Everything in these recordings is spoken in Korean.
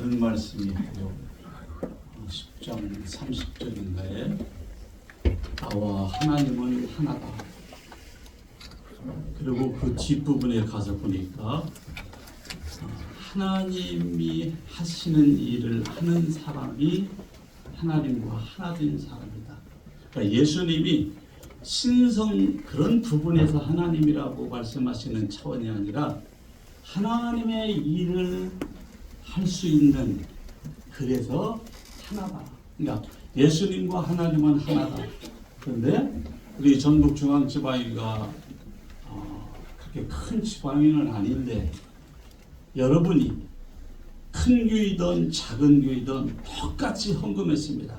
그런 말씀이 있고 10장 30절인가에 나와 하나님은 하나다. 그리고 그 뒷부분에 가서 보니까 어, 하나님이 하시는 일을 하는 사람이 하나님과 하나 된 사람이다. 그러니까 예수님이 신성 그런 부분에서 하나님이라고 말씀하시는 차원이 아니라 하나님의 일을 할 수 있는 그래서 하나다. 그러니까 예수님과 하나님은 하나다. 그런데 우리 전북 중앙 지방이가 어, 그렇게 큰 지방은 아닌데 여러분이 큰 교회든 작은 교회든 똑같이 헌금했습니다.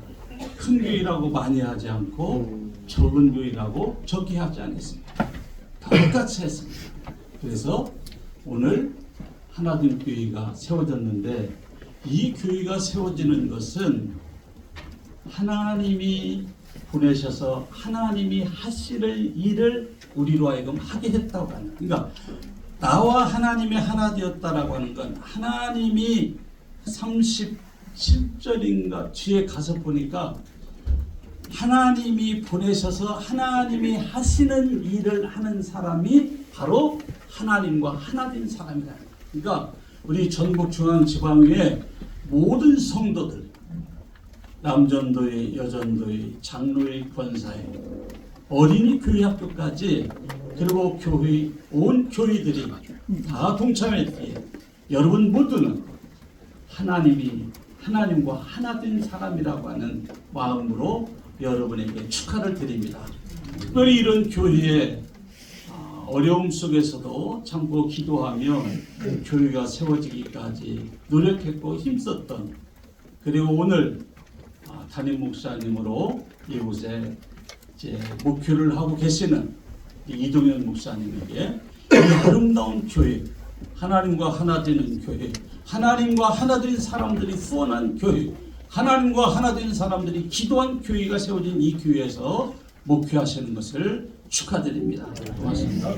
큰 교회라고 많이 하지 않고 적은 교회라고 적게 하지 않았습니다. 똑같이 했습니다. 그래서 오늘 하나된 교회가 세워졌는데 이 교회가 세워지는 것은 하나님이 보내셔서 하나님이 하실 일을 우리로 하여금 하게 했다고 하는 그러니까 나와 하나님이 하나 되었다라고 하는 건 하나님이 37절인가 뒤에 가서 보니까 하나님이 보내셔서 하나님이 하시는 일을 하는 사람이 바로 하나님과 하나 된 사람이다. 그러니까 우리 전국 중앙 지방의 모든 성도들 남전도의 여전도의 장로의 권사의 어린이 교회 학교까지 그리고 교회 온 교회들이 다 동참했기에 여러분 모두는 하나님이 하나님과 하나 된 사람이라고 하는 마음으로 여러분에게 축하를 드립니다. 특별히 이런 교회에 아, 어려움 속에서도 참고 기도하며 교회가 세워지기까지 노력했고 힘썼던 그리고 오늘 아, 담임 목사님으로 이곳에 이제 목표를 하고 계시는 이 이동현 목사님에게 이 아름다운 교회 하나님과 하나 되는 교회 하나님과 하나 된 사람들이 후원한 교회 하나님과 하나 된 사람들이 기도한 교회가 세워진 이 교회에서 목표하시는 것을 축하드립니다. 고맙습니다.